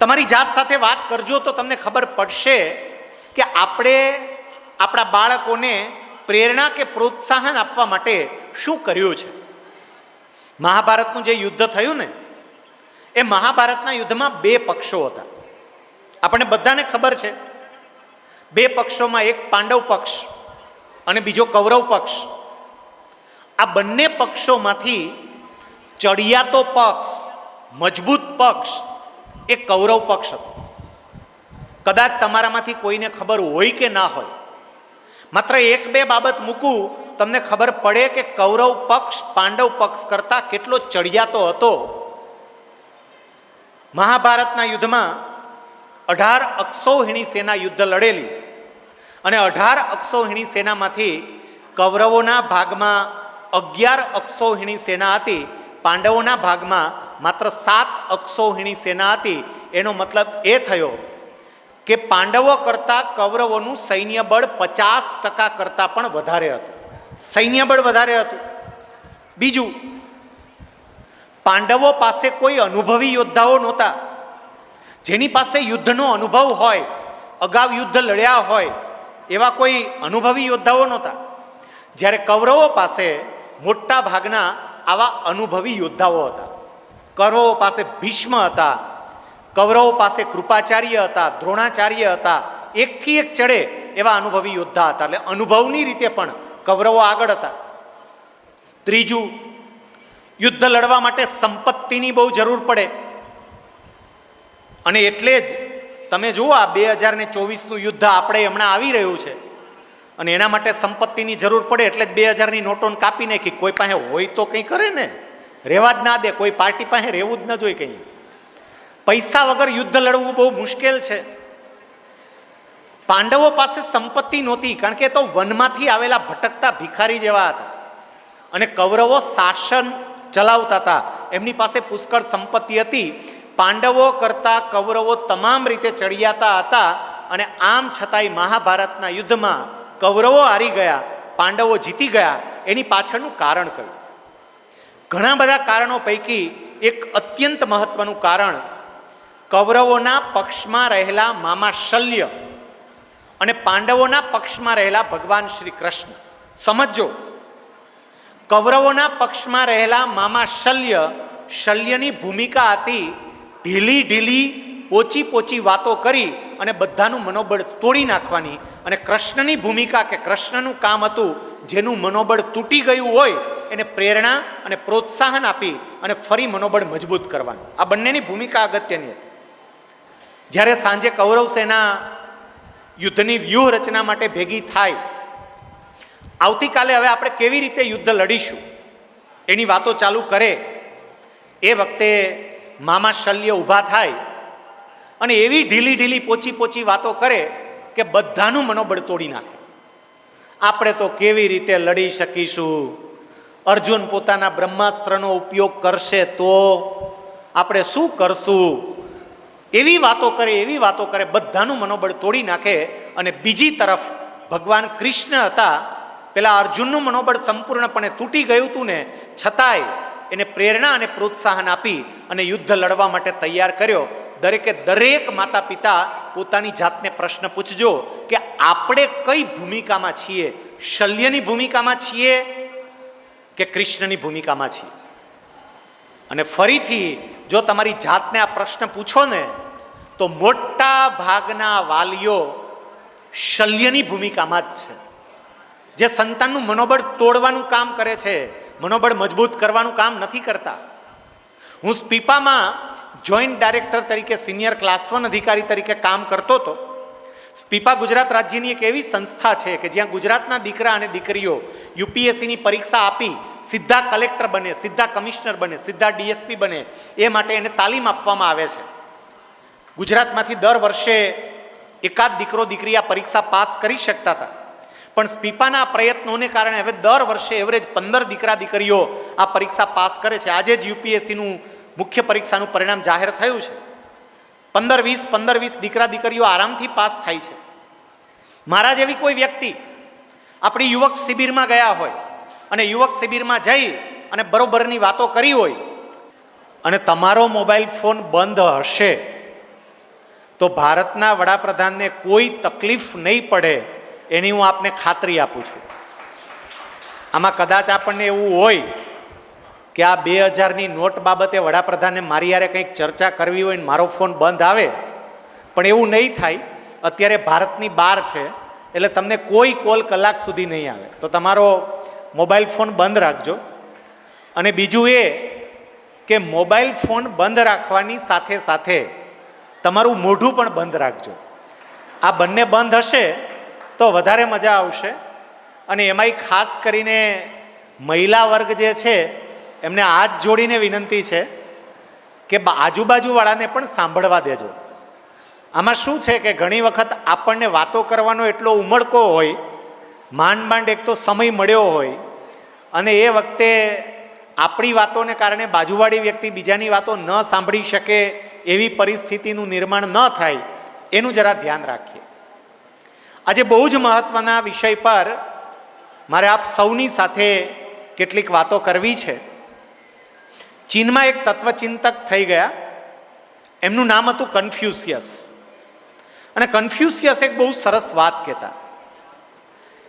તમારી જાત સાથે વાત કરજો તો તમને ખબર પડશે કે આપણે આપણા બાળકોને પ્રેરણા કે પ્રોત્સાહન આપવા માટે શું કર્યું છે. મહાભારતનું જે યુદ્ધ થયું ને, એ મહાભારતના યુદ્ધમાં બે પક્ષો હતા. આપણને બધાને ખબર છે, બે પક્ષોમાં એક પાંડવ પક્ષ અને બીજો કૌરવ પક્ષ. આ બંને પક્ષોમાંથી ચડિયાતો પક્ષ, મજબૂત પક્ષ એ કૌરવ પક્ષ હતો. કદાચ તમારામાંથી કોઈને ખબર હોય કે ના હોય. માત્ર એક બે બાબત મૂકું, તમને ખબર પડે કે કૌરવ પક્ષ પાંડવ પક્ષ કરતાં કેટલો ચડિયાતો હતો. મહાભારતના યુદ્ધમાં અઢાર અક્ષૌહિણી સેના યુદ્ધ લડેલી અને અઢાર અક્ષૌહિણી સેનામાંથી કૌરવોના ભાગમાં અગિયાર અક્ષૌહિણી સેના હતી, પાંડવોના ભાગમાં માત્ર સાત અક્ષૌહિણી સેના હતી. એનો મતલબ એ થયો કે પાંડવો કરતાં કૌરવોનું સૈન્ય બળ પચાસ ટકા કરતાં પણ વધારે હતું. સૈન્ય બળ વધારે હતું. બીજું, પાંડવો પાસે કોઈ અનુભવી યોદ્ધાઓ નહોતા. જેની પાસે યુદ્ધનો અનુભવ હોય, અગાઉ યુદ્ધ લડ્યા હોય, એવા કોઈ અનુભવી યોદ્ધાઓ નહોતા. જ્યારે કૌરવો પાસે મોટા ભાગના આવા અનુભવી યોદ્ધાઓ હતા. કૌરવો પાસે ભીષ્મ હતા, કૌરવો પાસે કૃપાચાર્ય હતા, દ્રોણાચાર્ય હતા, એકથી એક ચડે એવા અનુભવી યોદ્ધા હતા. એટલે અનુભવની રીતે પણ કૌરવો આગળ હતા. ત્રીજું, યુદ્ધ લડવા માટે સંપત્તિની બહુ જરૂર પડે. અને એટલે જ તમે જુઓ આ બે હજાર ને ચોવીસનું યુદ્ધ આપણે હમણાં આવી રહ્યું છે. અને એના માટે સંપત્તિની જરૂર પડે એટલે જ બે હજારની નોટોને કાપી નાખી. કોઈ પાસે હોય તો કંઈ કરે ને. રહેવા જ ના દે, કોઈ પાર્ટી પાસે રહેવું જ ન જોઈએ કંઈ. પૈસા વગર યુદ્ધ લડવું બહુ મુશ્કેલ છે. પાંડવો પાસે સંપત્તિ નહોતી, કારણ કે તો વનમાંથી આવેલા ભટકતા ભિખારી જેવા હતા. અને કૌરવો શાસન ચલાવતા હતા. એમની પાસે પુષ્કળ સંપત્તિ હતી. પાંડવો કરતાં કૌરવો તમામ રીતે ચડિયાતા હતા અને આમ છતાંય મહાભારતના યુદ્ધમાં કૌરવો હારી ગયા, પાંડવો જીતી ગયા. એની પાછળનું કારણ કયું ઘણા બધા કારણો પૈકી એક અત્યંત મહત્વનું કારણ કૌરવોના પક્ષમાં રહેલા મામા શલ્ય અને પાંડવોના પક્ષમાં રહેલા ભગવાન શ્રી કૃષ્ણ. સમજો કૌરવોના પક્ષમાં રહેલા મામા શલ્ય શલ્યની ભૂમિકા હતી ઢીલી ઢીલી ઓછી પોચી વાતો કરી અને બધાનું મનોબળ તોડી નાખવાની અને કૃષ્ણની ભૂમિકા કે કૃષ્ણનું કામ હતું જેનું મનોબળ તૂટી ગયું હોય એને પ્રેરણા અને પ્રોત્સાહન આપી અને ફરી મનોબળ મજબૂત કરવાનું. આ બંનેની ભૂમિકા અગત્યની હતી. જ્યારે સાંજે કૌરવ સેના યુદ્ધની વ્યૂહ રચના માટે ભેગી થાય, આવતીકાલે હવે આપણે કેવી રીતે યુદ્ધ લડીશું એની વાતો ચાલુ કરે, એ વખતે મામા શલ્ય ઊભા થાય અને એવી ઢીલી ઢીલી પોચી પોચી વાતો કરે કે બધાનું મનોબળ તોડી નાખે. આપણે તો કેવી રીતે લડી શકીશું? અર્જુન પોતાના બ્રહ્માસ્ત્રનો ઉપયોગ કરશે તો આપણે શું કરશું? એવી વાતો કરે, એવી વાતો કરે, બધાનું મનોબળ તોડી નાખે અને બીજી તરફ ભગવાન કૃષ્ણ હતા. પેલા અર્જુનનું મનોબળ સંપૂર્ણપણે તૂટી ગયું હતું ને, છતાંય એને પ્રેરણા અને પ્રોત્સાહન આપી અને યુદ્ધ લડવા માટે તૈયાર કર્યો. દરેકે દરેક માતા પિતા પોતાની જાતને પ્રશ્ન પૂછજો કે આપણે કઈ ભૂમિકામાં છીએ? શલ્યની ભૂમિકામાં છીએ? કે કૃષ્ણની ભૂમિકામાં છીએ. અને ફરીથી જો તમારી જાતને આ પ્રશ્ન પૂછો ને, તો મોટા ભાગના વાલીઓ શલ્યની ભૂમિકામાં જ છે. જે સંતાનનું મનોબળ તોડવાનું કામ કરે છે, મનોબળ મજબૂત કરવાનું કામ નથી કરતા. હું સ્પીપામાં જોઈન્ટ ડાયરેક્ટર તરીકે, સિનિયર ક્લાસ વન અધિકારી તરીકે કામ કરતો હતો. સ્પીપા ગુજરાત રાજ્યની એક એવી સંસ્થા છે કે જ્યાં ગુજરાતના દીકરા અને દીકરીઓ યુપીએસસીની પરીક્ષા આપી સીધા કલેક્ટર બને, સીધા કમિશનર બને, સીધા ડીએસપી બને, એ માટે એને તાલીમ આપવામાં આવે છે. ગુજરાતમાંથી દર વર્ષે એકાદ દીકરો, દીકરી આ પરીક્ષા પાસ કરી શકતા હતા. પણ સ્પીપાના પ્રયત્નોને કારણે હવે દર વર્ષે એવરેજ પંદર દીકરા, દીકરીઓ આ પરીક્ષા પાસ કરે છે. આજે જ યુપીએસસીનું મુખ્ય પરીક્ષાનું પરિણામ જાહેર થયું છે. પંદર વીસ પંદર વીસ દીકરા દીકરીઓ આરામથી પાસ થાય છે. મારા જેવી કોઈ વ્યક્તિ આપણી યુવક શિબિરમાં ગયા હોય અને યુવક શિબિરમાં જઈ અને બરોબરની વાતો કરી હોય અને તમારો મોબાઈલ ફોન બંધ હશે, તો ભારતના વડાપ્રધાનને કોઈ તકલીફ નહીં પડે એની હું આપને ખાતરી આપું છું. આમાં કદાચ આપણને એવું હોય કે આ બે હજારની નોટ બાબતે વડાપ્રધાને મારી યારે કંઈક ચર્ચા કરવી હોય ને મારો ફોન બંધ આવે, પણ એવું નહીં થાય. અત્યારે ભારતની બહાર છે, એટલે તમને કોઈ કોલ કલાક સુધી નહીં આવે. તો તમારો મોબાઈલ ફોન બંધ રાખજો. અને બીજું એ કે મોબાઈલ ફોન બંધ રાખવાની સાથે સાથે તમારું મોઢું પણ બંધ રાખજો. આ બંને બંધ હશે તો વધારે મજા આવશે. અને એમાંય ખાસ કરીને મહિલા વર્ગ જે છે એમને હાથ જોડીને વિનંતી છે કે આજુબાજુવાળાને પણ સાંભળવા દેજો. આમાં શું છે કે ઘણી વખત આપણને વાતો કરવાનો એટલો ઉમળકો હોય, માંડ માંડ એક તો સમય મળ્યો હોય, અને એ વખતે આપણી વાતોને કારણે બાજુવાળી વ્યક્તિ બીજાની વાતો ન સાંભળી શકે એવી પરિસ્થિતિનું નિર્માણ ન થાય, એનું જરા ધ્યાન રાખીએ. આજે બહુ જ મહત્વના વિષય પર મારે આપ સૌની સાથે કેટલીક વાતો કરવી છે. ચીનમાં એક તત્વચિંતક થઈ ગયા. એમનું નામ હતું કન્ફ્યુસિયસ. અને કન્ફ્યુસિયસ એક બહુ સરસ વાત કહેતા.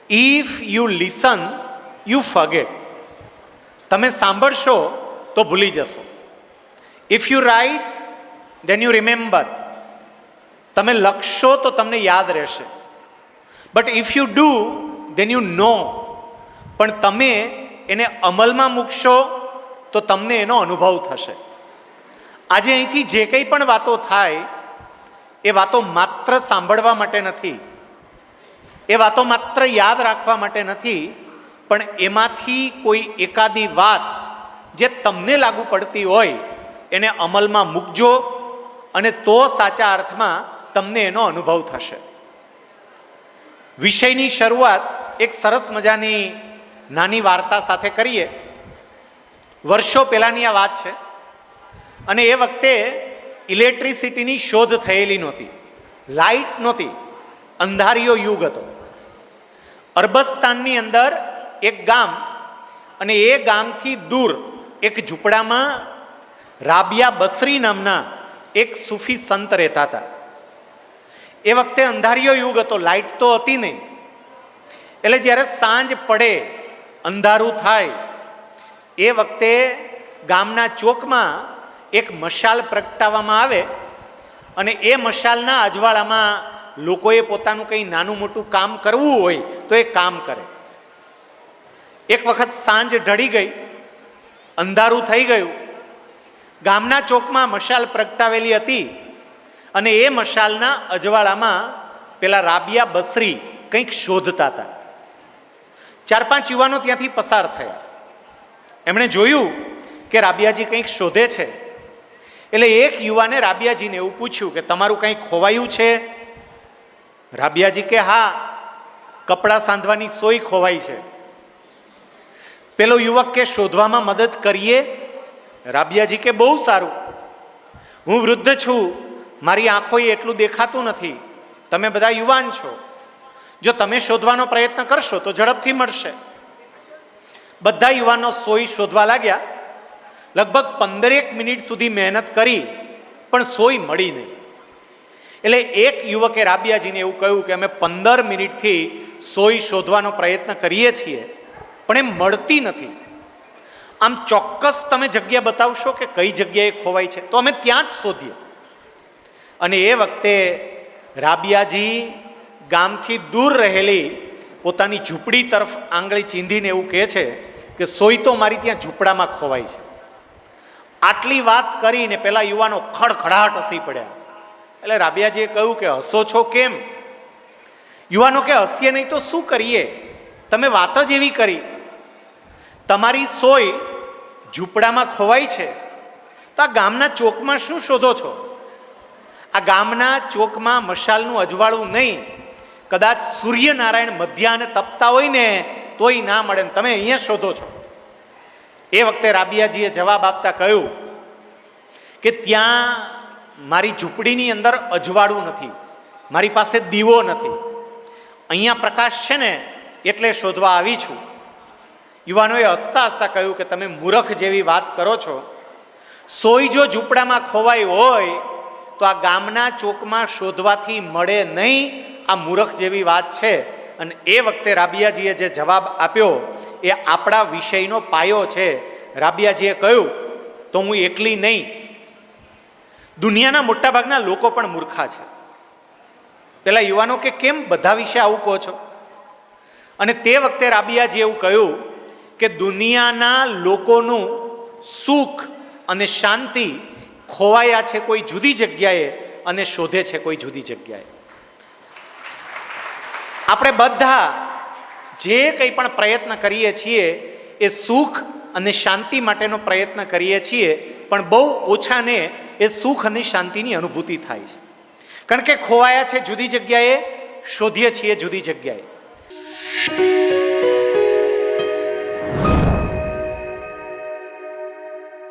If you listen you forget તમે સાંભળશો તો ભૂલી જશો. If you write then you remember તમે લખશો તો તમને યાદ રહેશે. But if you do then you know પણ તમે એને અમલમાં મૂકશો તો તમને એનો અનુભવ થશે. આજે અહીંથી જે કંઈ પણ વાતો થાય, એ વાતો માત્ર સાંભળવા માટે નથી. એ વાતો માત્ર યાદ રાખવા માટે નથી, પણ એમાંથી કોઈ એકાદી વાત જે તમને લાગુ પડતી હોય, એને અમલમાં મૂકજો અને તો સાચા અર્થમાં તમને એનો અનુભવ થશે. વિષયની શરૂઆત એક સરસ મજાની નાની વાર્તા સાથે કરીએ. વર્ષો પહેલાંની આ વાત છે. અને એ વખતે ઇલેક્ટ્રિસિટીની શોધ થયેલી નહોતી. લાઇટ નહોતી. અંધારિયો યુગ હતો. અરબસ્તાનની અંદર એક ગામ અને એ ગામથી દૂર એક ઝૂંપડામાં રાબિયા બસરી નામના એક સૂફી સંત રહેતા હતા. એ વખતે અંધારિયો યુગ હતો. લાઇટ તો હતી નહીં. એટલે જ્યારે સાંજ પડે, અંધારું થાય એ વખતે ગામના ચોકમાં એક મશાલ પ્રગટાવવામાં આવે અને એ મશાલના અજવાળામાં લોકોએ પોતાનું કંઈ નાનું મોટું કામ કરવું હોય તો એ કામ કરે. એક વખત સાંજ ઢળી ગઈ, અંધારું થઈ ગયું. ગામના ચોકમાં મશાલ પ્રગટાવેલી હતી અને એ મશાલના અજવાળામાં પેલા રાબિયા બસરી કંઈક શોધતા હતા. ચાર પાંચ યુવાનો ત્યાંથી પસાર થયા. એમણે જોયું કે રાબિયાજી કંઈક શોધે છે. એટલે એક યુવાને રાબિયાજીને એવું પૂછ્યું કે તમારું કંઈક ખોવાયું છે? રાબિયાજી કે, હા, કપડાં સાંધવાની સોય ખોવાઈ છે. પેલો યુવક કે, શોધવામાં મદદ કરીએ? રાબિયાજી કે, બહુ સારું. હું વૃદ્ધ છું. મારી આંખોએ એટલું દેખાતું નથી. તમે બધા યુવાન છો. જો તમે શોધવાનો પ્રયત્ન કરશો તો ઝડપથી મળશે. બધા યુવાનો સોય શોધવા લાગ્યા. લગભગ પંદરેક મિનિટ સુધી મહેનત કરી, પણ સોય મળી નહીં. એટલે એક યુવકે રાબિયાજીને એવું કહ્યું કે અમે પંદર મિનિટથી સોય શોધવાનો પ્રયત્ન કરીએ છીએ, પણ એ મળતી નથી. આમ ચોક્કસ તમે જગ્યા બતાવશો કે કઈ જગ્યાએ ખોવાઈ છે? તો અમે ત્યાં જ શોધીએ. અને એ વખતે રાબિયાજી ગામથી દૂર રહેલી પોતાની ઝૂંપડી તરફ આંગળી ચીંધીને એવું કહે છે કે સોય તો મારી ત્યાં ઝૂંપડામાં ખોવાય છે. આટલી વાત કરીને પેલા યુવાનો ખડખડાટ હસી પડ્યા. એટલે રાબિયાજીએ કહ્યું કે હસો છો કેમ? યુવાનો કે હસીએ નહીં તો શું કરીએ? તમે વાત જ એવી કરી. તમારી સોય ઝૂંપડામાં ખોવાય છે. તો આ ગામના ચોકમાં શું શોધો છો? આ ગામના ચોકમાં મશાલનું અજવાળું નહીં. કદાચ સૂર્યનારાયણ મધ્યાહને તપતા હોય ને તોય ના મળે ને તમે અહીંયા શોધો છો. એ વખતે રાબિયાજીએ જવાબ આપતા કહ્યું કે ત્યાં મારી ઝૂંપડીની અંદર અજવાળું નથી, મારી પાસે દીવો નથી. અહીંયા પ્રકાશ છે ને એટલે શોધવા આવી છું. યુવાનોએ હસતા હસતા કહ્યું કે તમે મૂરખ જેવી વાત કરો છો. સોય જો ઝૂંપડામાં ખોવાઈ હોય તો આ ગામના ચોકમાં શોધવાથી મળે નહીં, આ મૂરખ જેવી વાત છે. અને એ વખતે રાબિયાજીએ જે જવાબ આપ્યો, એ આપણા વિષયનો પાયો છે. રાબિયાજીએ કહ્યું, તો હું એકલી નહીં. દુનિયાના મોટાભાગના લોકો પણ મૂર્ખા છે. પેલા યુવાનો કે કેમ બધા વિશે આવું કહો છો? અને તે વખતે રાબિયાજી એવું કહ્યું કે દુનિયાના લોકોનું સુખ અને શાંતિ ખોવાયા છે કોઈ જુદી જગ્યાએ અને શોધે છે કોઈ જુદી જગ્યાએ. આપણે બધા જે કંઈ પણ પ્રયત્ન કરીએ છીએ, એ સુખ અને શાંતિ માટેનો પ્રયત્ન કરીએ છીએ, પણ બહુ ઓછાને એ સુખ અને શાંતિની અનુભૂતિ થાય છે. કારણ કે ખોવાયા છે જુદી જગ્યાએ, શોધીએ છીએ જુદી જગ્યાએ.